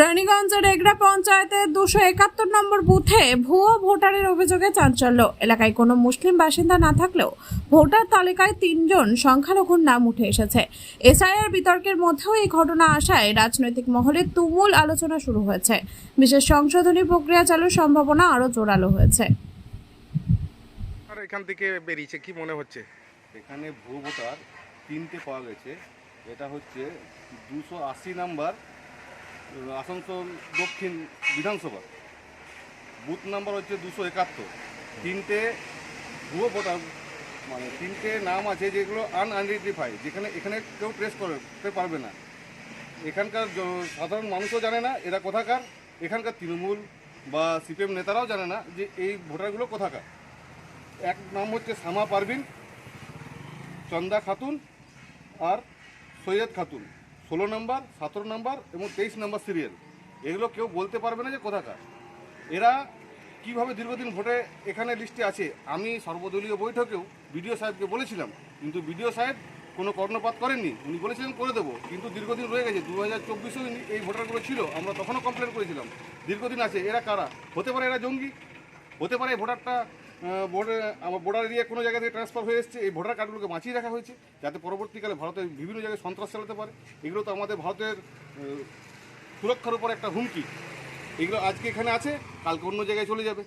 রানীগঞ্জের এগরা পঞ্চায়েতের দুশো একাত্তর নম্বর বুথে ভুয়ো ভোটারের অভিযোগে চাঞ্চল্য। এলাকায় কোনো মুসলিম বাসিন্দা না থাকলেও ভোটার তালিকায় তিনজন সংখ্যালঘুর নাম উঠে এসেছে। এসআইআর বিতর্কের মধ্যেও এই ঘটনা আসায় রাজনৈতিক মহলে তুমুল আলোচনা শুরু হয়েছে। বিশেষ সংশোধনী প্রক্রিয়া চালুর সম্ভাবনা আরও জোরালো হয়েছে। আর এখান থেকে বেরিয়েছে কি মনে হচ্ছে? এখানে ভুয়ো ভোটার তিনটে পাওয়া গেছে। এটা হচ্ছে দুশো আশি নাম্বার আসানসোল দক্ষিণ বিধানসভা। বুথ নাম্বার হচ্ছে দুশো একাত্তর। তিনটে ভুয়ো ভোটার মানে তিনটে নাম আছে যেগুলো আনআইডেন্টিফাই যেখানে এখানে কেউ ট্রেস করতে পারবে না। এখানকার সাধারণ মানুষও জানে না এরা কোথাকার। এখানকার তৃণমূল বা সিপিএম নেতারাও জানে না যে এই ভোটারগুলো কোথাকার। এক নাম হচ্ছে সামা পারভিন, চন্দা খাতুন আর সৈয়দ খাতুন। ষোলো নাম্বার, সতেরো নাম্বার এবং তেইশ নাম্বার সিরিয়াল এগুলো কেউ বলতে পারবে না যে কোথাকার। এরা কীভাবে দীর্ঘদিন ভোটে এখানে লিস্টে আছে, আমি সর্বদলীয় বৈঠকেও বিডিও সাহেবকে বলেছিলাম, কিন্তু বিডিও সাহেব কোনো কর্ণপাত করেননি। উনি বলেছিলেন, করে দেবো। কিন্তু দীর্ঘদিন রয়ে গেছে, দু হাজার চব্বিশেও এই ভোটারগুলো ছিল, আমরা তখনও কমপ্লেন করেছিলাম। দীর্ঘদিন আছে, এরা কারা? হতে পারে এরা জঙ্গি, হতে পারে ভোটারটা বোর্ডে আমার বর্ডার এরিয়া কোনো জায়গা থেকে ট্রান্সফার হয়ে এসেছে, এই ভোটার কার্ডগুলোকে বাঁচিয়ে রাখা হয়েছে, যাতে পরবর্তীকালে ভারতের বিভিন্ন জায়গায় সন্ত্রাস চালাতে পারে। এগুলো তো আমাদের ভারতের সুরক্ষার উপর একটা হুমকি। এগুলো আজকে এখানে আছে, কালকে অন্য জায়গায় চলে যাবে।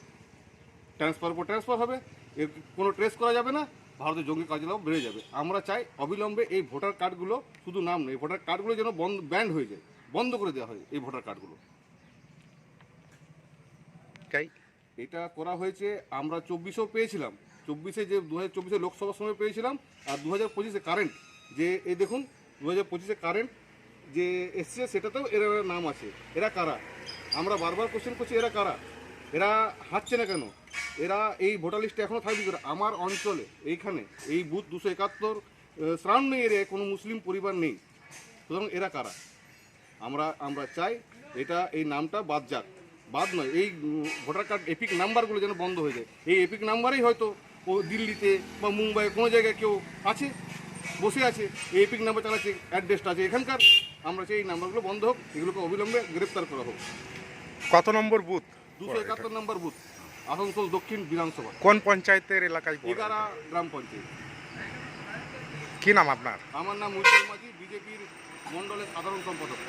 ট্রান্সফার উপর ট্রান্সফার হবে, এর কোনো ট্রেস করা যাবে না, ভারতের জঙ্গি কার্যকলাপ বেড়ে যাবে। আমরা চাই অবিলম্বে এই ভোটার কার্ডগুলো শুধু নাম নেই ভোটার কার্ডগুলো যেন বন্ধ ব্যান্ড হয়ে যায়, বন্ধ করে দেওয়া হয় এই ভোটার কার্ডগুলো তাই এটা করা হয়েছে, আমরা চব্বিশেও পেয়েছিলাম। চব্বিশে যে দু হাজার চব্বিশে লোকসভার সময় পেয়েছিলাম, আর দু হাজার পঁচিশে কারেন্ট। যে, এই দেখুন দু হাজার পঁচিশে কারেন্ট যে এসছে, সেটাতেও এরা নাম আছে। এরা কারা? আমরা বারবার কোশ্চেন করছি, এরা কারা? এরা হাঁটছে না কেন? এরা এই ভোটার লিস্টে এখনও থাকবে? আমার অঞ্চলে, এইখানে, এই বুথ দুশো একাত্তর সারাউন্ডিং এরিয়ায় কোনো মুসলিম পরিবার নেই। সুতরাং এরা কারা? আমরা আমরা চাই এটা, এই নামটা বাদ যাক। বাদ নয় এই ভোটার কার্ড এপিক নাম্বারগুলো যেন বন্ধ হয়ে যায়। এই এপিক নাম্বারেই হয়তো ও দিল্লিতে বা মুম্বাই কোনো জায়গায় কেউ আছে বসে আছে এই এপিক নাম্বার চালাচ্ছে অ্যাড্রেসটা আছে এখানকার আমরা চাই এই নাম্বারগুলো বন্ধ হোক এগুলোকে অবিলম্বে গ্রেপ্তার করা হোক। কত নম্বর বুথ? দুশো একাত্তর নম্বর বুথ আসানসোল দক্ষিণ বিধানসভা। কোন পঞ্চায়েতের এলাকায়? এগারা গ্রাম পঞ্চায়েত। কি নাম আপনার? আমার নাম উজ্জ্বল মাঝি বিজেপির মণ্ডলের সাধারণ সম্পাদক।